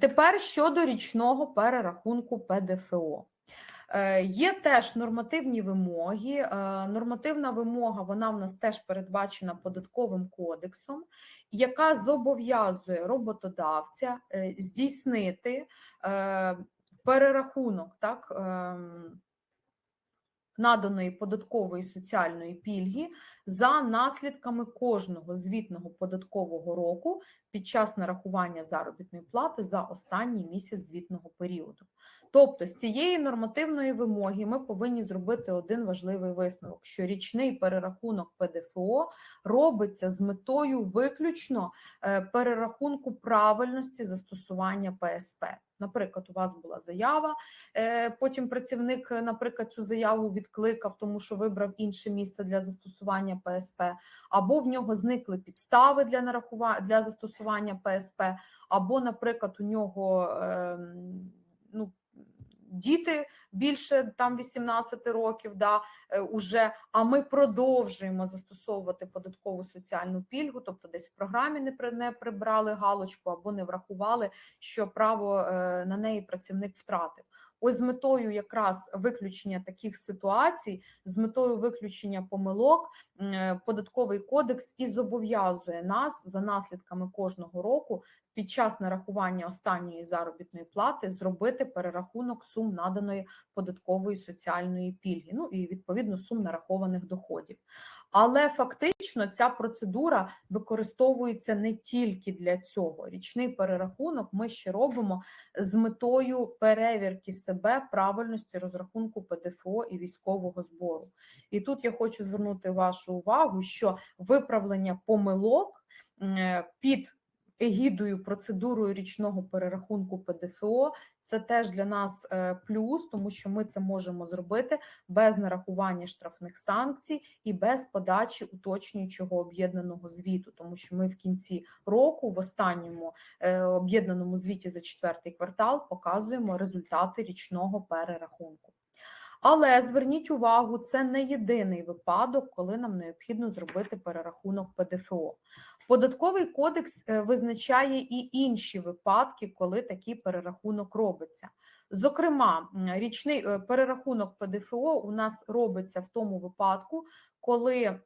Тепер щодо річного перерахунку ПДФО. Е, Є теж нормативні вимоги. Е, Нормативна вимога вона в нас теж передбачена податковим кодексом, яка зобов'язує роботодавця е, здійснити перерахунок так, ем, наданої податкової соціальної пільги за наслідками кожного звітного податкового року під час нарахування заробітної плати за останній місяць звітного періоду. Тобто, з цієї нормативної вимоги ми повинні зробити один важливий висновок: що річний перерахунок ПДФО робиться з метою виключно е, перерахунку правильності застосування ПСП. Наприклад, у вас була заява, е, потім працівник, е, наприклад, цю заяву відкликав, тому що вибрав інше місце для застосування ПСП, або в нього зникли підстави для нарахування для застосування ПСП, або, наприклад, у нього ем, ну. Діти більше там 18 років, да, е, уже, а ми продовжуємо застосовувати податкову соціальну пільгу, тобто десь в програмі не при не прибрали галочку або не врахували, що право е, на неї працівник втратив. Ось з метою якраз виключення таких ситуацій, з метою виключення помилок, е, податковий кодекс і зобов'язує нас за наслідками кожного року під час нарахування останньої заробітної плати зробити перерахунок сум наданої податкової соціальної пільги, ну і відповідно сум нарахованих доходів. Але фактично ця процедура використовується не тільки для цього. Річний перерахунок ми ще робимо з метою перевірки себе правильності розрахунку ПДФО і військового збору. І тут я хочу звернути вашу увагу, що виправлення помилок е, під егідою процедурою річного перерахунку ПДФО це теж для нас е, плюс, тому що ми це можемо зробити без нарахування штрафних санкцій і без подачі уточнюючого об'єднаного звіту, тому що ми в кінці року, в останньому е, об'єднаному звіті за четвертий квартал, показуємо результати річного перерахунку. Але зверніть увагу, це не єдиний випадок, коли нам необхідно зробити перерахунок ПДФО. Податковий кодекс е, визначає і інші випадки, коли такий перерахунок робиться. Зокрема, річний е, перерахунок ПДФО у нас робиться в тому випадку, коли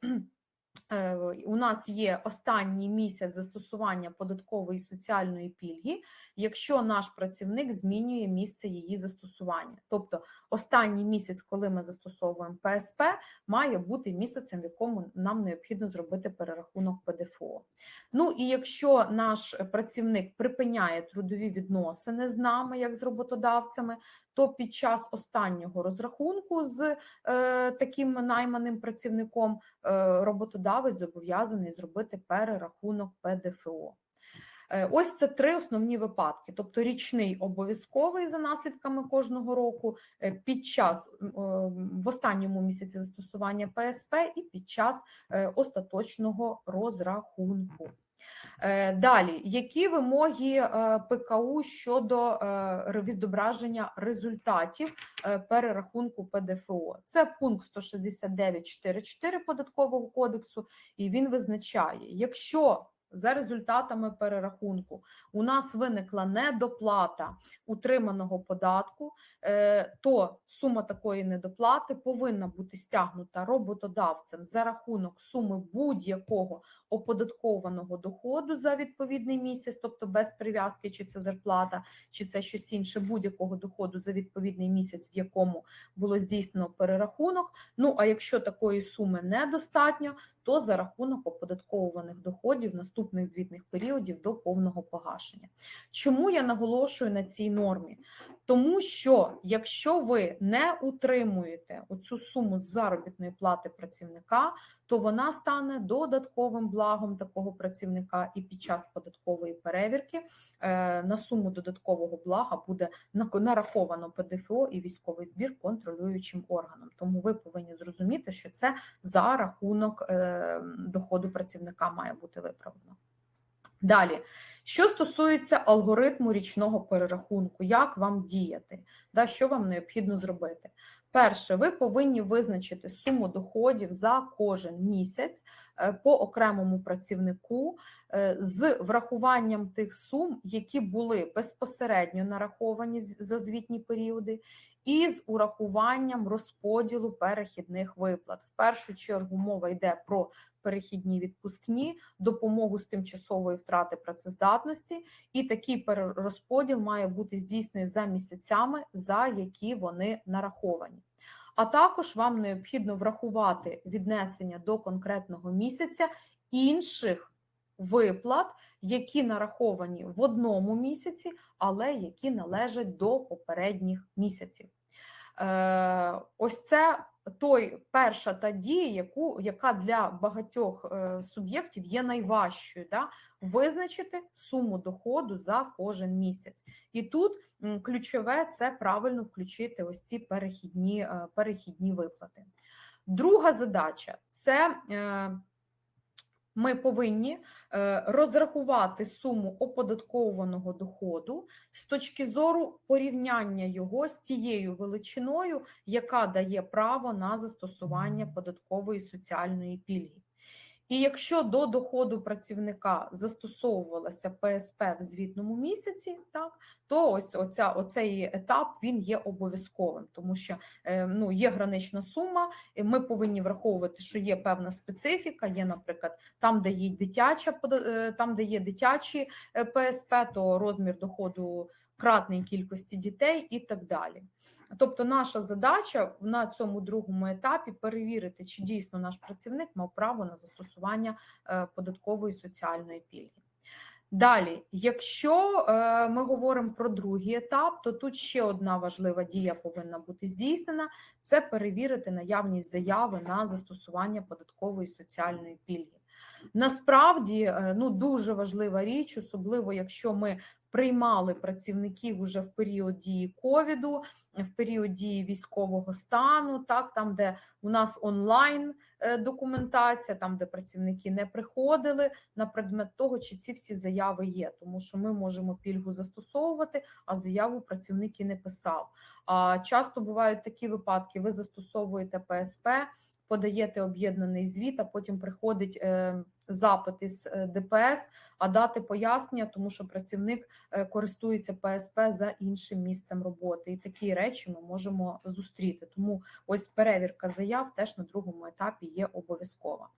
у нас є останній місяць застосування податкової соціальної пільги, якщо наш працівник змінює місце її застосування. Тобто останній місяць, коли ми застосовуємо ПСП, має бути місяцем, в якому нам необхідно зробити перерахунок ПДФО. Ну і якщо наш працівник припиняє трудові відносини з нами, як з роботодавцями, то під час останнього розрахунку з е, таким найманим працівником е, роботодавець зобов'язаний зробити перерахунок ПДФО. Е, ось це три основні випадки: тобто річний обов'язковий за наслідками кожного року, е, під час в останньому місяці застосування ПСП і під час е, остаточного розрахунку. Е, далі, які вимоги е, ПКУ щодо е, відображення результатів перерахунку ПДФО? Це пункт 169.4.4 податкового кодексу, і він визначає, якщо за результатами перерахунку у нас виникла недоплата утриманого податку, е, то сума такої недоплати повинна бути стягнута роботодавцем за рахунок суми будь-якого оподаткованого доходу за відповідний місяць, тобто без прив'язки, чи це зарплата, чи це щось інше, будь-якого доходу за відповідний місяць, в якому було здійснено перерахунок. Ну а якщо такої суми недостатньо, то за рахунок оподатковуваних доходів наступних звітних періодів до повного погашення. Чому я наголошую на цій нормі? Тому що якщо ви не утримуєте оцю суму з заробітної плати працівника, то вона стане додатковим благом такого працівника, і під час податкової перевірки е, на суму додаткового блага буде нараховано ПДФО і військовий збір контролюючим органом. Тому ви повинні зрозуміти, що це за рахунок е, доходу працівника має бути виправлено. Далі, що стосується алгоритму річного перерахунку, як вам діяти, да, що вам необхідно зробити? Перше, ви повинні визначити суму доходів за кожен місяць по окремому працівнику е, з врахуванням тих сум, які були безпосередньо нараховані за звітні періоди, і з урахуванням розподілу перехідних виплат. В першу чергу мова йде про перехідні відпускні, допомогу з тимчасової втрати працездатності, і такий перерозподіл має бути здійснений за місяцями, за які вони нараховані. А також вам необхідно врахувати віднесення до конкретного місяця інших виплат, які нараховані в одному місяці, але які належать до попередніх місяців. Е, Ось це той перша та дія, яку, яка для багатьох е, суб'єктів є найважчою, да? визначити суму доходу за кожен місяць. І тут ключове це правильно включити ось ці перехідні, е, перехідні виплати. Друга задача це е, ми повинні е, розрахувати суму оподаткованого доходу з точки зору порівняння його з тією величиною, яка дає право на застосування податкової соціальної пільги. І якщо до доходу працівника застосовувалася ПСП в звітному місяці, так то ось оця, оцей етап він є обов'язковим, тому що е, ну, є гранична сума, і ми повинні враховувати, що є певна специфіка. Є, наприклад, там, де є дитяча е, там, де є дитячі е, ПСП, то розмір доходу кратний кількості дітей і так далі. Тобто, наша задача на цьому другому етапі перевірити, чи дійсно наш працівник мав право на застосування е, податкової соціальної пільги. Далі, якщо е, ми говоримо про другий етап, то тут ще одна важлива дія повинна бути здійснена: це перевірити наявність заяви на застосування податкової соціальної пільги. Насправді, е, ну дуже важлива річ, особливо якщо ми приймали працівників уже в період дії ковіду, в період дії військового стану, так там, де у нас онлайн е, документація, там де працівники не приходили на предмет того, чи ці всі заяви є, тому що ми можемо пільгу застосовувати, а заяву працівник і не писав. А часто бувають такі випадки: ви застосовуєте ПСП, подаєте об'єднаний звіт, а потім приходить е, запит із е, ДПС, а дати пояснення, тому що працівник е, користується ПСП за іншим місцем роботи. І такі речі ми можемо зустріти. Тому ось перевірка заяв теж на другому етапі є обов'язкова.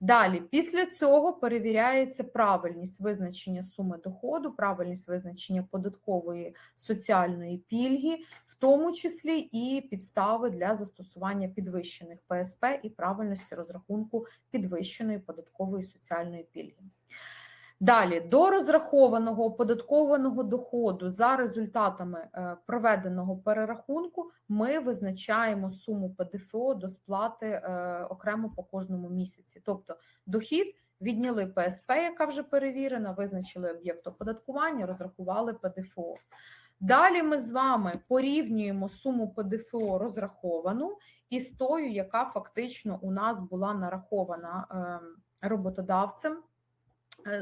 Далі, після цього перевіряється правильність визначення суми доходу, правильність визначення податкової соціальної пільги, в тому числі і підстави для застосування підвищених ПСП і правильності розрахунку підвищеної податкової соціальної пільги. Далі до розрахованого оподаткованого доходу за результатами е, проведеного перерахунку ми визначаємо суму ПДФО до сплати е, окремо по кожному місяці. Тобто дохід відняли ПСП, яка вже перевірена, визначили об'єкт оподаткування, розрахували ПДФО. Далі ми з вами порівнюємо суму ПДФО розраховану із тою, яка фактично у нас була нарахована е, роботодавцем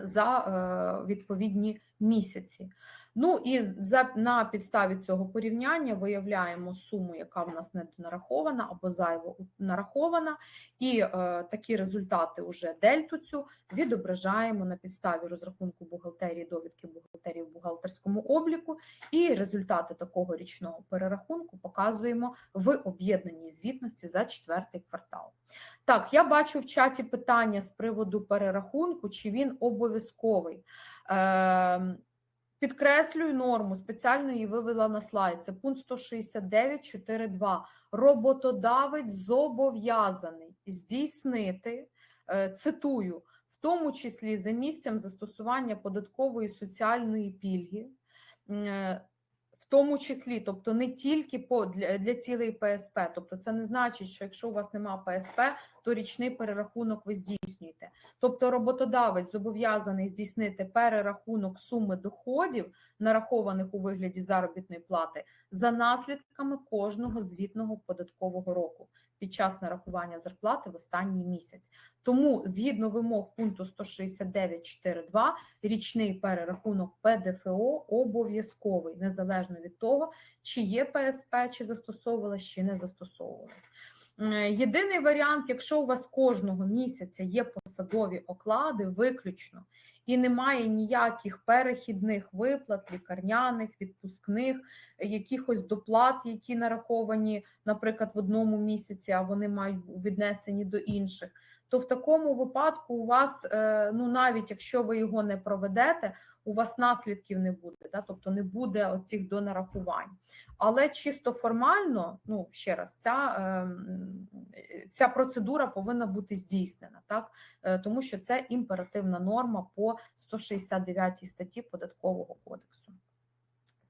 за е, відповідні місяці. Ну і за на підставі цього порівняння виявляємо суму, яка в нас не нарахована або зайво нарахована, і е, такі результати уже дельту цю відображаємо на підставі розрахунку бухгалтерії, довідки бухгалтерії в бухгалтерському обліку, і результати такого річного перерахунку показуємо в об'єднаній звітності за четвертий квартал. Так, я бачу в чаті питання з приводу перерахунку, чи він обов'язковий. Е, Підкреслюю норму, спеціально її вивела на слайд. Це пункт 169.4.2. Роботодавець зобов'язаний здійснити, е, цитую, в тому числі за місцем застосування податкової соціальної пільги, е, в тому числі, тобто не тільки по для, для цілей ПСП, тобто це не значить, що якщо у вас нема ПСП, то річний перерахунок ви здійснюєте. Тобто роботодавець зобов'язаний здійснити перерахунок суми доходів, нарахованих у вигляді заробітної плати, за наслідками кожного звітного податкового року під час нарахування зарплати в останній місяць. Тому, згідно вимог пункту 169.4.2, річний перерахунок ПДФО обов'язковий, незалежно від того, чи є ПСП, чи застосовувалась, чи не застосовувалась. Єдиний варіант, якщо у вас кожного місяця є посадові оклади, виключно, і немає ніяких перехідних виплат, лікарняних, відпускних, якихось доплат, які нараховані, наприклад, в одному місяці, а вони мають віднесені до інших, то в такому випадку у вас, е, ну навіть якщо ви його не проведете, у вас наслідків не буде, да? тобто не буде оцих донарахувань. Але чисто формально, ну ще раз, ця, ем, ця процедура повинна бути здійснена, так? Е, тому що це імперативна норма по 169 статті Податкового кодексу.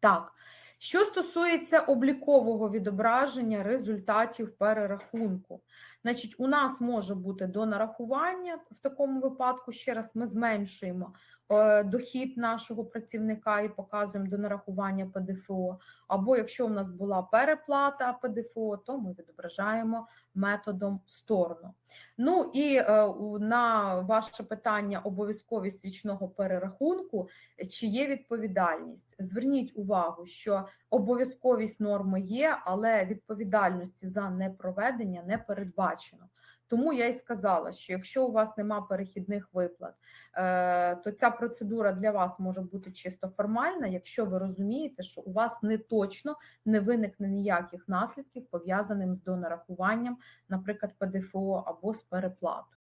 Так, що стосується облікового відображення результатів перерахунку, значить, у нас може бути донарахування в такому випадку. Ще раз ми зменшуємо е, дохід нашого працівника і показуємо донарахування ПДФО. Або якщо у нас була переплата ПДФО, то ми відображаємо методом сторону. Ну і е, на ваше питання обов'язковість річного перерахунку, чи є відповідальність? Зверніть увагу, що обов'язковість норми є, але відповідальності за непроведення не передбачено. Тому я й сказала, що якщо у вас нема перехідних виплат, е, то ця процедура для вас може бути чисто формальна, якщо ви розумієте, що у вас не точно не виникне ніяких наслідків пов'язаним з донарахуванням, наприклад, ПДФО або з переплатою.